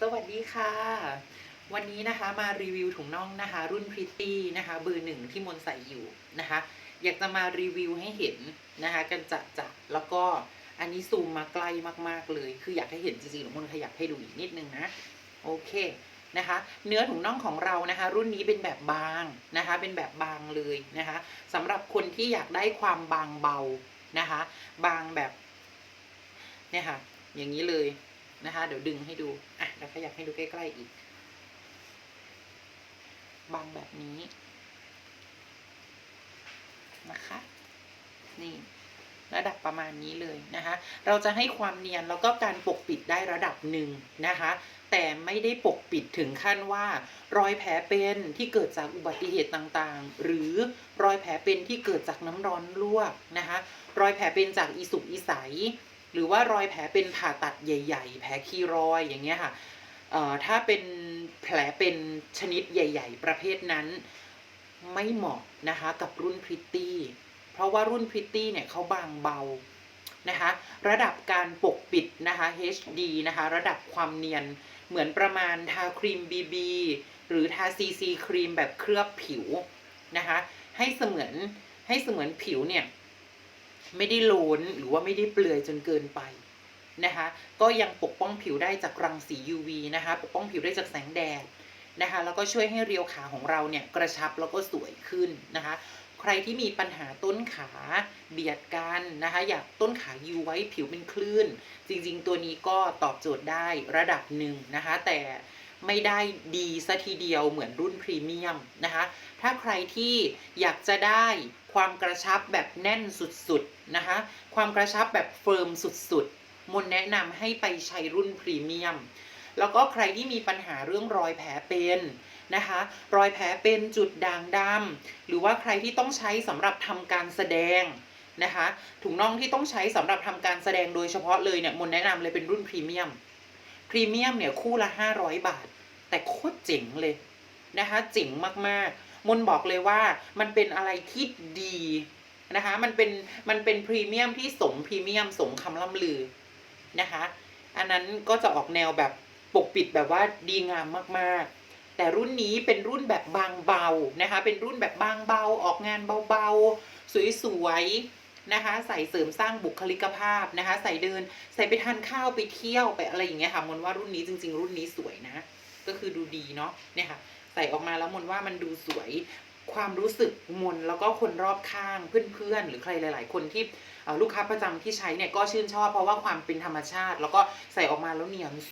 สวัสดีค่ะ วันนี้นะคะมารีวิวถุงน่องนะคะ รุ่นพริตตี้นะคะเบอร์หนึ่งที่มนใส่อยู่นะคะ อยากจะมารีวิวให้เห็นนะคะ กันจะจะแล้วก็อันนี้ซูมมาใกล้มากๆเลย คืออยากให้เห็นจริงๆหนูมนขยับให้ดูอีกนิดนึงนะโอเคนะคะ เนื้อถุงน่องของเรานะคะ รุ่นนี้เป็นแบบบางนะคะ เป็นแบบบางเลยนะคะสำหรับคนที่อยากได้ความบางเบานะคะ บางแบบเนี่ยค่ะอย่างนี้เลยนะคะ เดี๋ยวดึงให้ดูอะ เดี๋ยวขยับให้ดูใกล้ๆอีก บางแบบนี้นะคะ นี่ระดับประมาณนี้เลยนะคะ เราจะให้ความเนียนแล้วก็การปกปิดได้ระดับหนึ่งนะคะ แต่ไม่ได้ปกปิดถึงขั้นว่า รอยแผลเป็นที่เกิดจากอุบัติเหตุต่างๆ หรือรอยแผลเป็นที่เกิดจากน้ำร้อนลวกนะคะ รอยแผลเป็นจากอีสุกอีใส หรือว่ารอยแผลเป็นผ่าตัดใหญ่ ๆ แผลคีรอยอย่างเงี้ยค่ะถ้าเป็นแผลเป็นชนิดใหญ่ ๆ ประเภทนั้นไม่เหมาะนะคะกับรุ่นพริตตี้เพราะว่ารุ่นพริตตี้เนี่ยเขาบางเบานะคะระดับการปกปิดนะคะ HD นะคะระดับความเนียนเหมือนประมาณทาครีม BB หรือทา CC ครีมแบบเคลือบผิวนะคะให้เสมือนให้เสมือนผิวเนี่ย ไม่ได้โลนหรือว่าไม่ได้เปลือยจนเกินไปนะคะ ก็ยังปกป้องผิวได้จากรังสี UV นะคะ ปกป้องผิวได้จากแสงแดดนะคะ แล้วก็ช่วยให้เรียวขาของเราเนี่ยกระชับแล้วก็สวยขึ้นนะคะ ใครที่มีปัญหาต้นขาเบียดกันนะคะ อยากต้นขายูไว้ผิวเป็นคลื่น จริงๆ ตัวนี้ก็ตอบโจทย์ได้ระดับหนึ่งนะคะ แต่ ไม่ได้ดีซะทีเดียวเหมือนรุ่นพรีเมียมนะคะ ถ้าใครที่อยากจะได้ความกระชับแบบแน่นสุดๆนะคะ ความกระชับแบบเฟิร์มสุดๆ มนแนะนำให้ไปใช้รุ่นพรีเมียม แล้วก็ใครที่มีปัญหาเรื่องรอยแผลเป็นนะคะ รอยแผลเป็นจุดด่างดำหรือว่าใครที่ต้องใช้สำหรับทำการแสดงนะคะถุงน่องที่ต้องใช้สำหรับทำการแสดงโดยเฉพาะเลยเนี่ยมนแนะนำเลยเป็นรุ่นพรีเมียม พรีเมียมเนี่ยคู่ละ 500 บาท แต่โคตรเจ๋งเลยนะคะเจ๋งมากๆ มนบอกเลยว่ามันเป็นอะไรที่ดีนะคะมันเป็นมันเป็นพรีเมียมที่สมพรีเมียมสมคำล่ำลือนะคะอันนั้นก็จะออกแนวแบบปกปิดแบบว่าดีงามมากๆ แต่รุ่นนี้เป็นรุ่นแบบบางเบานะคะเป็นรุ่นแบบบางเบาออกงานเบาๆ สวยๆ นะคะ ใส่เสริมสร้างบุคลิกภาพนะคะ ใส่เดินใส่ไปทานข้าวไปเที่ยวไปอะไรอย่างเงี้ยค่ะมนว่ารุ่นนี้จริง ๆ รุ่นนี้สวยนะ ก็คือดูดีเนาะเนี่ยค่ะใส่ออกมาแล้วมนว่ามันดูสวยความรู้สึกมนแล้วก็คนรอบข้างเพื่อนๆ หรือใครหลาย ๆ คนที่ลูกค้าประจำที่ใช้เนี่ยก็ชื่นชอบเพราะว่าความเป็นธรรมชาติ แล้วก็ใส่ออกมาแล้วเนียน